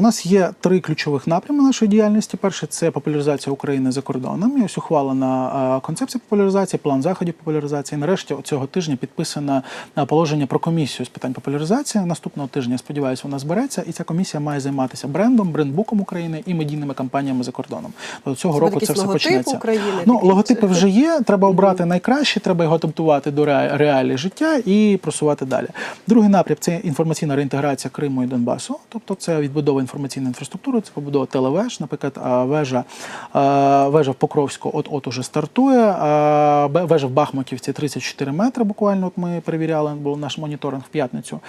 У нас є три ключових напрями нашої діяльності. Перший це популяризація України за кордоном. І ось ухвалена е, концепція популяризації, план заходів популяризації. І нарешті цього тижня підписано е, положення про комісію з питань популяризації. Наступного тижня, сподіваюся, вона збереться, і ця комісія має займатися брендом, брендбуком України і медійними кампаніями за кордоном. До цього Це року це все почнеться. України, Ну логотипи вже є. Треба обрати найкраще, треба його адаптувати до ре- реалій життя і просувати далі. Другий напрям це інформаційна реінтеграція Криму і Донбасу. Тобто це відбудова інформаційної інфраструктури, це побудова телевеж. Наприклад, вежа, вежа в Покровську от от уже стартує. Вежа в Бахмутівці 34 метри. Буквально от ми перевіряли, був наш моніторинг в п'ятницю.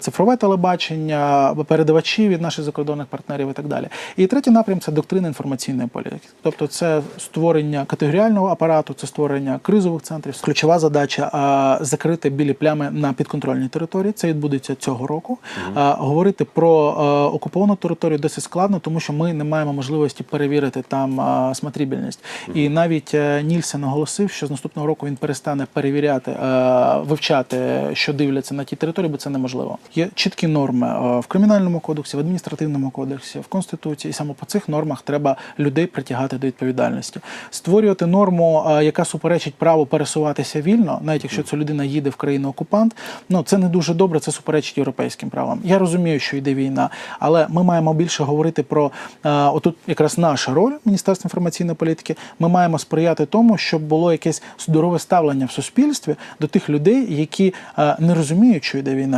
Цифрове телебачення, передавачі від наших закордонних партнерів і так далі. І третій напрям це доктрина інформаційної політики. Тобто, це створення категоріального апарату, це створення кризових центрів. Ключова задача закрити білі плями на підконтрольній території. Це відбудеться цього року. Говорити про окуповану територію досить складно, тому що ми не маємо можливості перевірити там а, смотрибельність. І навіть е, Нільсен наголосив, що з наступного року він перестане перевіряти, е, вивчати, що дивляться на ті території, бо це неможливо. Є чіткі норми е, в кримінальному кодексі, в адміністративному кодексі, в конституції. І саме по цих нормах треба людей притягати до відповідальності. Створювати норму, яка суперечить праву пересуватися вільно, навіть якщо ця людина їде в країну окупант. Ну це не дуже добре. Це суперечить європейським правам. Я розумію, що йде війна, але ми маємо більше говорити про е, отут якраз наша роль Міністерства інформаційної політики. Ми маємо сприяти тому, щоб було якесь здорове ставлення в суспільстві до тих людей, які е, не розуміють, що йде війна.